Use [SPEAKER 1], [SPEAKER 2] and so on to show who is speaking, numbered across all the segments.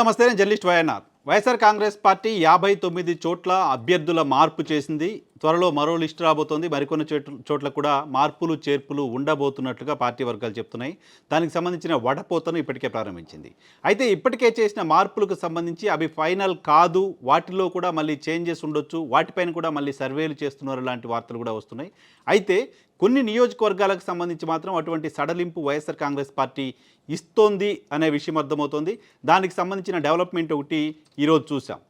[SPEAKER 1] నమస్తే నేను journalist YNR. YSR Congress party యాభై తొమ్మిది చోట్ల అభ్యర్థుల మార్పు చేసింది. త్వరలో మరో లిస్టు రాబోతోంది. మరికొన్ని చోట్ల చోట్ల కూడా మార్పులు చేర్పులు ఉండబోతున్నట్లుగా పార్టీ వర్గాలు చెప్తున్నాయి. దానికి సంబంధించిన వడపోతను ఇప్పటికే ప్రారంభించింది. అయితే ఇప్పటికే చేసిన మార్పులకు సంబంధించి అవి ఫైనల్ కాదు. వాటిలో కూడా మళ్ళీ చేంజెస్ ఉండొచ్చు. వాటిపైన కూడా మళ్ళీ సర్వేలు చేస్తున్నారు లాంటి వార్తలు కూడా వస్తున్నాయి. అయితే కొన్ని నియోజకవర్గాలకు సంబంధించి మాత్రం అటువంటి సడలింపు వైఎస్ఆర్ కాంగ్రెస్ పార్టీ ఇస్తోంది అనే విషయం అర్థమవుతోంది. దానికి సంబంధించిన డెవలప్మెంట్ ఒకటి ఈరోజు చూసాం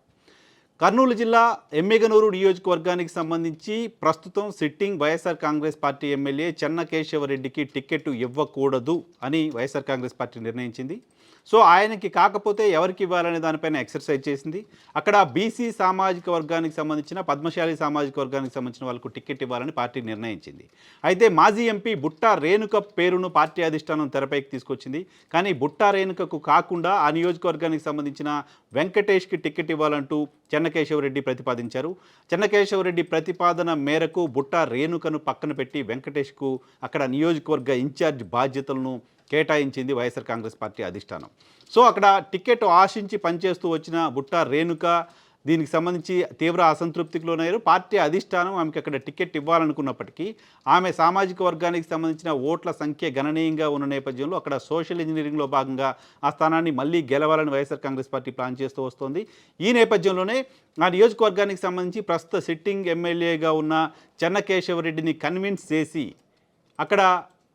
[SPEAKER 1] కర్నూలు జిల్లా ఎమ్మెగనూరు నియోజకవర్గానికి సంబంధించి ప్రస్తుతం sitting YSR Congress party MLA Chenna కేశవరెడ్డికి ticket ఇవ్వకూడదు అని వైఎస్ఆర్ కాంగ్రెస్ పార్టీ నిర్ణయించింది. సో ఆయనకి కాకపోతే ఎవరికి ఇవ్వాలనే దానిపైన ఎక్సర్సైజ్ చేసింది. అక్కడ బీసీ సామాజిక వర్గానికి సంబంధించిన పద్మశాలి సామాజిక వర్గానికి సంబంధించిన వాళ్ళకు టికెట్ ఇవ్వాలని పార్టీ నిర్ణయించింది. అయితే మాజీ ఎంపీ బుట్టా రేణుక పేరును పార్టీ అధిష్టానం తెరపైకి తీసుకొచ్చింది. కానీ బుట్టా రేణుకకు కాకుండా ఆ నియోజకవర్గానికి సంబంధించిన వెంకటేష్కి టికెట్ ఇవ్వాలంటూ చెన్నకేశవరెడ్డి ప్రతిపాదించారు. చెన్నకేశవరెడ్డి ప్రతిపాదన మేరకు బుట్టా రేణుకను పక్కన పెట్టి వెంకటేష్కు అక్కడ నియోజకవర్గ ఇన్ఛార్జ్ బాధ్యతలను కేటాయించింది వైఎస్ఆర్ కాంగ్రెస్ పార్టీ అధిష్టానం. సో అక్కడ టికెట్ ఆశించి పనిచేస్తూ వచ్చిన బుట్టా రేణుక దీనికి సంబంధించి తీవ్ర అసంతృప్తికి లోనయ్యారు. పార్టీ అధిష్టానం ఆమెకి అక్కడ టికెట్ ఇవ్వాలనుకున్నప్పటికీ ఆమె సామాజిక వర్గానికి సంబంధించిన ఓట్ల సంఖ్య గణనీయంగా ఉన్న నేపథ్యంలో అక్కడ సోషల్ ఇంజనీరింగ్లో భాగంగా ఆ స్థానాన్ని మళ్ళీ గెలవాలని వైఎస్ఆర్ కాంగ్రెస్ పార్టీ ప్లాన్ చేస్తూ వస్తోంది. ఈ నేపథ్యంలోనే ఆ నియోజకవర్గానికి సంబంధించి ప్రస్తుత సిట్టింగ్ ఎమ్మెల్యేగా ఉన్న చెన్నకేశవరెడ్డిని కన్విన్స్ చేసి అక్కడ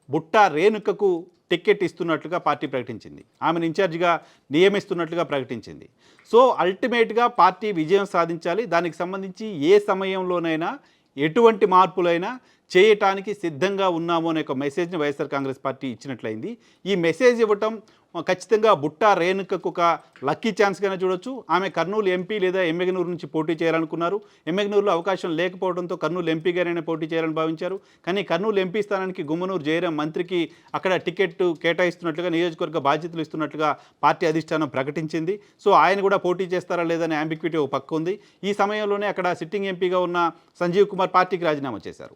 [SPEAKER 1] బుట్టా రేణుకకు టికెట్ ఇస్తున్నట్లుగా పార్టీ ప్రకటించింది. ఆమెను ఇన్ఛార్జిగా నియమిస్తున్నట్లుగా ప్రకటించింది. సో అల్టిమేట్గా పార్టీ విజయం సాధించాలి. దానికి సంబంధించి ఏ సమయంలోనైనా ఎటువంటి మార్పులైనా చేయటానికి సిద్ధంగా ఉన్నాము అనే ఒక మెసేజ్ని వైఎస్ఆర్ కాంగ్రెస్ పార్టీ ఇచ్చినట్లయింది. ఈ మెసేజ్ ఇవ్వటం ఖచ్చితంగా బుట్టా రేణుకకు ఒక లక్కీ ఛాన్స్గానే చూడొచ్చు. ఆమె కర్నూలు ఎంపీ లేదా ఎమ్మెగనూరు నుంచి పోటీ చేయాలనుకున్నారు. ఎమ్మెగనూరులో అవకాశం లేకపోవడంతో కర్నూలు ఎంపీగానే పోటీ చేయాలని భావించారు. కానీ కర్నూలు ఎంపీ స్థానానికి గుమ్మనూరు జయరాం మంత్రికి అక్కడ టికెట్ కేటాయిస్తున్నట్లుగా నియోజకవర్గ బాధ్యతలు ఇస్తున్నట్లుగా పార్టీ అధిష్టానం ప్రకటించింది. సో ఆయన కూడా పోటీ చేస్తారా లేదనే అంబిక్విటీ ఒక పక్క ఉంది. ఈ సమయంలోనే అక్కడ సిట్టింగ్ ఎంపీగా ఉన్న సంజీవ్ కుమార్ పార్టీకి రాజీనామా చేశారు.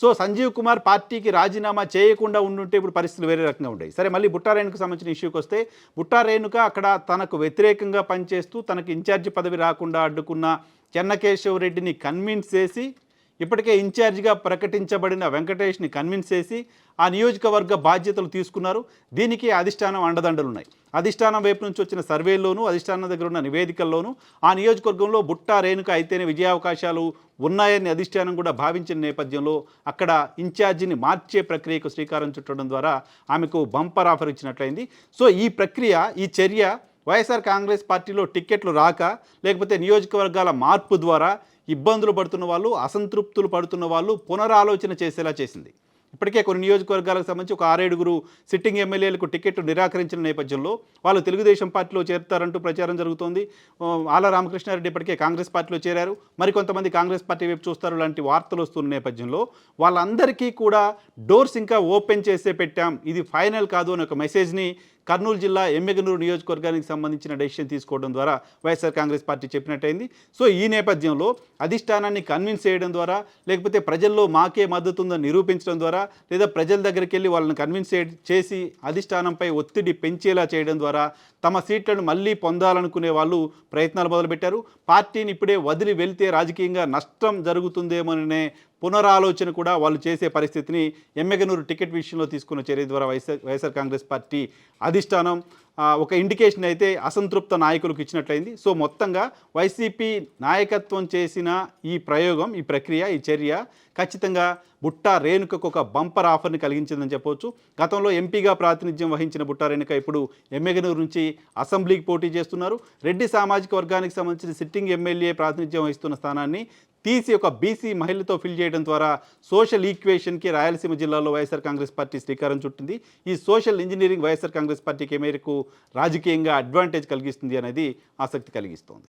[SPEAKER 1] సో సంజీవ్ కుమార్ పార్టీకి రాజీనామా చేయకుండా ఉండుంటే ఇప్పుడు పరిస్థితులు వేరే రకంగా ఉండేవి. సరే మళ్ళీ బుట్టారేణుకు సంబంధించిన ఇష్యూకి వస్తే బుట్టారేణుక అక్కడ తనకు వ్యతిరేకంగా పనిచేస్తూ తనకు ఇన్ఛార్జి పదవి రాకుండా అడ్డుకున్న చెన్నకేశవ రెడ్డిని కన్విన్స్ చేసి ఇప్పటికే ఇన్ఛార్జిగా ప్రకటించబడిన వెంకటేష్ని కన్విన్స్ చేసి ఆ నియోజకవర్గ బాధ్యతలు తీసుకున్నారు. దీనికి అధిష్టానం అండదండలు ఉన్నాయి అధిష్టానం వైపు నుంచి వచ్చిన సర్వేల్లోనూ అధిష్టానం దగ్గర ఉన్న నివేదికల్లోనూ ఆ నియోజకవర్గంలో బుట్టా రేణుక అయితేనే విజయావకాశాలు ఉన్నాయని అధిష్టానం కూడా భావించిన నేపథ్యంలో అక్కడ ఇన్ఛార్జిని మార్చే ప్రక్రియకు శ్రీకారం చుట్టడం ద్వారా ఆమెకు బంపర్ ఆఫర్ ఇచ్చినట్లయింది. సో ఈ ప్రక్రియ ఈ చర్య వైఎస్ఆర్ కాంగ్రెస్ పార్టీలో టిక్కెట్లు రాక లేకపోతే నియోజకవర్గాల మార్పు ద్వారా ఇబ్బందులు పడుతున్న వాళ్ళు అసంతృప్తులు పడుతున్న వాళ్ళు పునరాలోచన చేసేలా చేసింది. ఇప్పటికే కొన్ని నియోజకవర్గాలకు సంబంధించి ఒక ఆరేడుగురు సిట్టింగ్ ఎమ్మెల్యేలకు టికెట్ నిరాకరించిన నేపథ్యంలో వాళ్ళు తెలుగుదేశం పార్టీలో చేరుతారంటూ ప్రచారం జరుగుతోంది. ఆల రామకృష్ణారెడ్డి ఇప్పటికే కాంగ్రెస్ పార్టీలో చేరారు. మరికొంతమంది కాంగ్రెస్ పార్టీ వైపు చూస్తారు లాంటి వార్తలు వస్తున్న నేపథ్యంలో వాళ్ళందరికీ కూడా డోర్స్ ఇంకా ఓపెన్ చేసే పెట్టాం. ఇది ఫైనల్ కాదు అనే ఒక మెసేజ్ని కర్నూలు జిల్లా ఎమ్మెగనూరు నియోజకవర్గానికి సంబంధించిన డెసిషన్ తీసుకోవడం ద్వారా వైఎస్ఆర్ కాంగ్రెస్ పార్టీ చెప్పినట్టయింది. సో ఈ నేపథ్యంలో అధిష్టానాన్ని కన్విన్స్ చేయడం ద్వారా లేకపోతే ప్రజల్లో మాకే మద్దతు ఉందని నిరూపించడం ద్వారా లేదా ప్రజల దగ్గరికి వెళ్ళి వాళ్ళని కన్విన్స్ చేసి అధిష్టానంపై ఒత్తిడి పెంచేలా చేయడం ద్వారా తమ సీట్లను మళ్ళీ పొందాలనుకునే వాళ్ళు ప్రయత్నాలు మొదలుపెట్టారు. పార్టీని ఇప్పుడే వదిలి వెళ్తే రాజకీయంగా నష్టం జరుగుతుందేమోననే పునరాలోచన కూడా వాళ్ళు చేసే పరిస్థితిని ఎమ్మెగనూరు టికెట్ విషయంలో తీసుకున్న చర్య ద్వారా వైఎస్ఆర్ వైఎస్ఆర్ కాంగ్రెస్ పార్టీ అధిష్టానం ఒక ఇండికేషన్ అయితే అసంతృప్త నాయకులకు ఇచ్చినట్లయింది. సో మొత్తంగా వైసీపీ నాయకత్వం చేసిన ఈ ప్రయోగం ఈ ప్రక్రియ ఈ చర్య ఖచ్చితంగా బుట్టా రేణుకకు ఒక బంపర్ ఆఫర్ని కలిగించిందని చెప్పవచ్చు. గతంలో ఎంపీగా ప్రాతినిధ్యం వహించిన బుట్టా రేణుక ఇప్పుడు ఎమ్మెగనూరు నుంచి అసెంబ్లీకి పోటీ చేస్తున్నారు. రెడ్డి సామాజిక వర్గానికి సంబంధించిన సిట్టింగ్ ఎమ్మెల్యే ప్రాతినిధ్యం వహిస్తున్న స్థానాన్ని టీసీ ఒక బీసీ మహిళతో ఫిల్ చేయడం ద్వారా సోషల్ ఈక్వేషన్కి రాయలసీమ జిల్లాలో వైఎస్ఆర్ కాంగ్రెస్ పార్టీ శ్రీకారం చుట్టింది. ఈ సోషల్ ఇంజనీరింగ్ వైఎస్ఆర్ కాంగ్రెస్ పార్టీకి మేరకు రాజకీయంగా అడ్వాంటేజ్ కలిగిస్తుంది అనేది ఆసక్తి కలిగిస్తోంది.